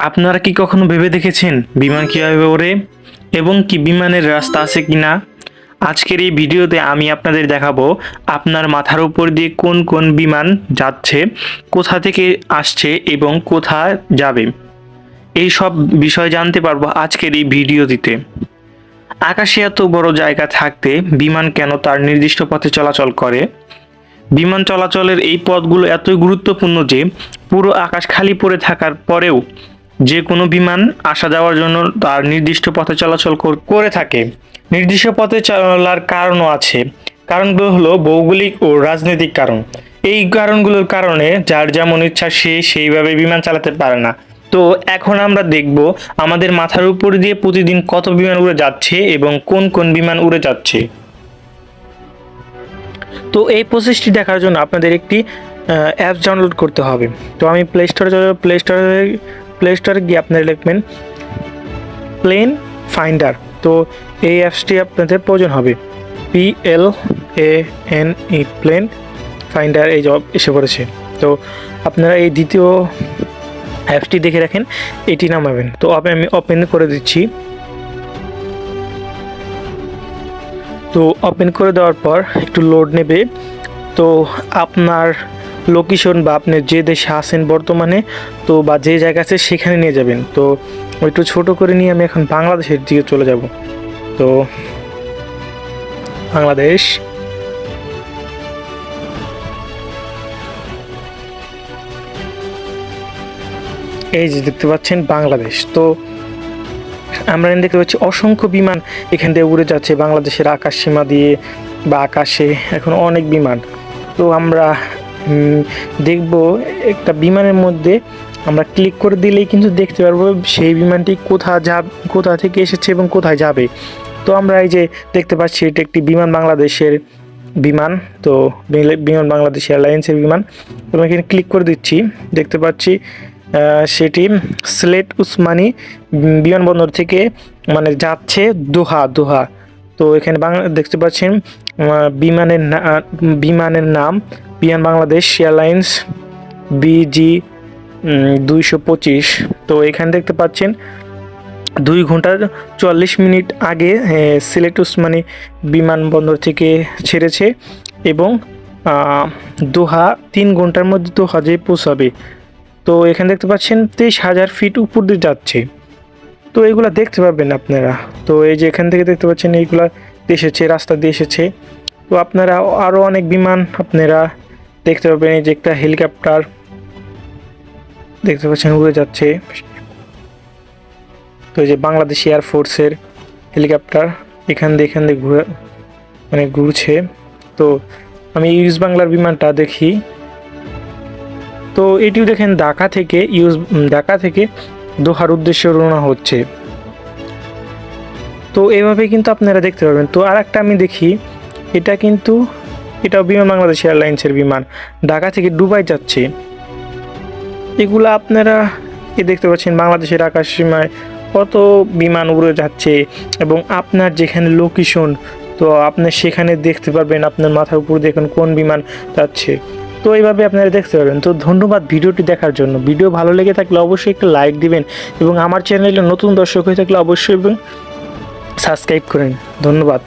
আপনারা কি কখনো ভেবে দেখেছেন বিমান কীভাবে ওড়ে এবং কি বিমানের রাস্তা আছে কি না আজকের এই ভিডিওতে আমি আপনাদের দেখাবো আপনার মাথার উপর দিয়ে কোন কোন বিমান যাচ্ছে, কোথা থেকে আসছে এবং কোথায় যাবে। এই সব বিষয় জানতে পারব আজকের এই ভিডিওটিতে। আকাশে এত বড় জায়গা থাকতে বিমান কেন তার নির্দিষ্ট পথে চলাচল করে? বিমান চলাচলের এই পথগুলো এতই গুরুত্বপূর্ণ যে পুরো আকাশ খালি পড়ে থাকার পরেও যে কোনো বিমান আসা যাওয়ার জন্য তার নির্দিষ্ট পথে চলাচল করে থাকে। নির্দিষ্ট পথে চলার কারণও আছে। কারণগুলো হলো ভৌগোলিক ও রাজনৈতিক কারণ। এই কারণগুলোর কারণে যার যেমন ইচ্ছা সে সেইভাবে বিমান চালাতে পারে না। তো এখন আমরা দেখব আমাদের মাথার উপর দিয়ে প্রতিদিন কত বিমান উড়ে যাচ্ছে এবং কোন কোন বিমান উড়ে যাচ্ছে। তো এই প্রসেসটি দেখার জন্য আপনাদের একটি অ্যাপস ডাউনলোড করতে হবে। তো আমি প্লে স্টোরে প্লে স্টোরে প্লে স্টোরে গিয়ে আপনারা লিখবেন প্লেন ফাইন্ডার তো এই অ্যাপসটি আপনাদের প্রয়োজন হবে। P L A N E plane finder এই জব এসে পড়েছে। তো আপনারা এই দ্বিতীয় অ্যাপসটি দেখে রাখেন, এটি নামাবেন। তো আমি ওপেন করে দিচ্ছি। তো ওপেন করে দেওয়ার পর একটু লোড নেবে। তো আপনার লোকেশন বা আপনি যে দেশে আছেন বর্তমানে, তো বা যে জায়গা আছে সেখানে নিয়ে যাবেন। তো একটু ছোট করে নিয়ে আমি এখন বাংলাদেশের দিকে চলে যাব। তো বাংলাদেশ। এই যে দেখতে পাচ্ছেন বাংলাদেশ। তো আমরা দেখতে পাচ্ছি অসংখ্য বিমান এখান দিয়ে উড়ে যাচ্ছে। বাংলাদেশের আকাশ সীমা দিয়ে বা আকাশে এখন অনেক বিমান। তো আমরা দেখব একটা বিমানের মধ্যে আমরা ক্লিক করে দিলেই কিন্তু দেখতে পারব সেই বিমানটি কোথা যা, কোথা থেকে এসেছে এবং কোথায় যাবে। তো আমরা এই যে দেখতে পাচ্ছি এটা একটি বিমান বাংলাদেশের বিমান, তো বিমান বাংলাদেশ এয়ারলাইন্সের বিমান। আমি এখানে ক্লিক করে দিচ্ছি, দেখতে পাচ্ছি সেটি সিলেট উসমানী বিমানবন্দর থেকে মানে যাচ্ছে দোহা দোহা। তো এখানে বাংলা দেখতে পাচ্ছেন বিমানের বিমানের নাম বিমান বাংলাদেশ এয়ারলাইন্স বিজি দুইশো পঁচিশ। তো এখানে দেখতে পাচ্ছেন, দুই ঘণ্টা চুয়াল্লিশ মিনিট আগে সিলেট উসমানী বিমানবন্দর থেকে ছেড়েছে এবং দোহা তিন ঘণ্টার মধ্যে দোহা যে পৌঁছাবে। তো এখানে দেখতে পাচ্ছেন, তেইশ হাজার ফিট উপর দিয়ে যাচ্ছে। তো এইগুলা দেখতে পাবেন আপনারা। তো এই যে এখান থেকে দেখতে পাচ্ছেন এইগুলা এসেছে, রাস্তা দিয়ে এসেছে। তো আপনারা আরও অনেক বিমান আপনারা দেখতে পাবেন, এই যে একটা হেলিকপ্টার দেখতে পাচ্ছেন উড়ে যাচ্ছে। তো এই যে বাংলাদেশ এয়ারফোর্সের হেলিকপ্টার এখান দিয়ে এখান দিয়ে ঘুরে মানে ঘুরছে। তো আমি ইউজ বাংলার বিমানটা দেখি। তো এটিও দেখেন ঢাকা থেকে ইউজ ঢাকা থেকে দোহার উদ্দেশ্যে রওনা হচ্ছে। তো এভাবে কিন্তু আপনারা দেখতে পারবেন। তো আর একটা আমি দেখি, এটা কিন্তু, এটাও বিমান বাংলাদেশ এয়ারলাইন্সের বিমান। ঢাকা থেকে দুবাই যাচ্ছে। এগুলো আপনারা এ দেখতে পাচ্ছেন, বাংলাদেশের আকাশ সীমায় কত বিমান উড়ে যাচ্ছে এবং আপনার যেখানে লোকেশন তো আপনি সেখানে দেখতে পারবেন আপনার মাথার উপর দেখুন কোন বিমান যাচ্ছে। তো এইভাবে আপনারা দেখতে পারবেন। তো ধন্যবাদ ভিডিওটি দেখার জন্য। ভিডিও ভালো লেগে থাকলে অবশ্যই একটা লাইক দিবেন এবং আমার চ্যানেলে নতুন দর্শক হয়ে থাকলে অবশ্যই সাবস্ক্রাইব করেন। ধন্যবাদ।